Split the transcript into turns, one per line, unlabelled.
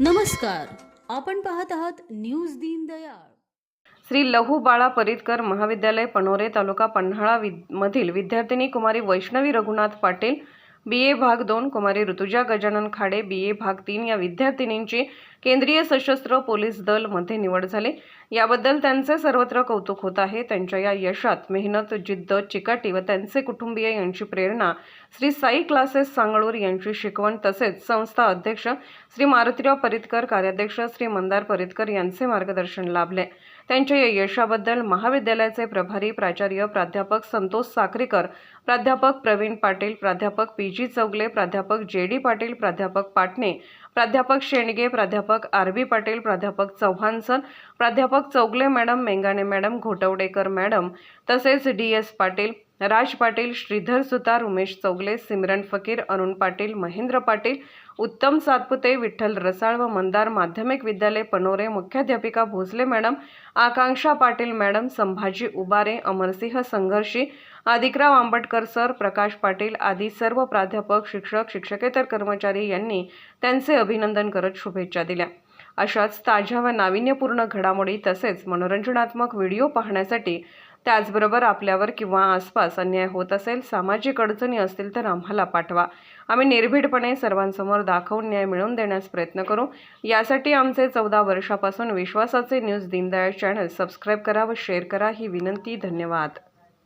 नमस्कार. आपण पाहत आहात न्यूज दीनदयाळ
श्री लहू बाळा परितकर महाविद्यालय पनोरे तालुका पन्हाळा विद- मधील विद्यार्थिनी कुमारी वैष्णवी रघुनाथ पाटील बी ए भाग दोन कुमारी ऋतुजा गजानन खाडे बी ए भाग तीन या विद्यार्थिनींची केंद्रीय सशस्त्र पोलीस दलमध्ये निवड झाली. याबद्दल त्यांचे सर्वत्र कौतुक होत आहे. त्यांच्या या यशात मेहनत जिद्द चिकाटी व त्यांचे कुटुंबीय यांची प्रेरणा श्री साई क्लासेस सांगळूर यांची शिकवण तसेच संस्था अध्यक्ष श्री मारुतीराव परितकर कार्याध्यक्ष श्री मंदार परितकर यांचे मार्गदर्शन लाभले. त्यांच्या या यशाबद्दल महाविद्यालयाचे प्रभारी प्राचार्य प्राध्यापक संतोष साक्रीकर प्राध्यापक प्रवीण पाटील प्राध्यापक पी जी चौगले प्राध्यापक जे डी पाटील प्राध्यापक पाटणे प्राध्यापक शेंडगे प्राध्यापक आर बी पाटील प्राध्यापक चव्हाण सर प्राध्यापक Chougule madam Mengane madam Ghotavadekar madam तसेच डी एस पाटील राज पाटील श्रीधर सुतार उमेश चौगले सिमरन फकीर अरुण पाटील महेंद्र पाटील उत्तम सातपुते विठ्ठल रसाळ व मंदार माध्यमिक विद्यालय पनोरे मुख्याध्यापिका Bhosale madam Akanksha Patil madam Sambhaji Ubare Amarsinh Sangharshi Adikrao Ambatkar sir Prakash Patil आदी सर्व प्राध्यापक शिक्षक शिक्षकेतर कर्मचारी यांनी त्यांचे अभिनंदन करत शुभेच्छा दिल्या. अशाच ताज्या व नाविन्यपूर्ण घडामोडी तसेच मनोरंजनात्मक व्हिडिओ पाहण्यासाठी त्याचबरोबर आपल्यावर किंवा आसपास अन्याय होत असेल सामाजिक अडचणी असतील तर आम्हाला पाठवा. आम्ही निर्भीडपणे सर्वांसमोर दाखवून न्याय मिळवून देण्यास प्रयत्न करू. यासाठी आमचे चौदा वर्षापासून विश्वासाचे न्यूज दीनदयाळ चॅनल सबस्क्राईब करा व शेअर करा ही विनंती. धन्यवाद.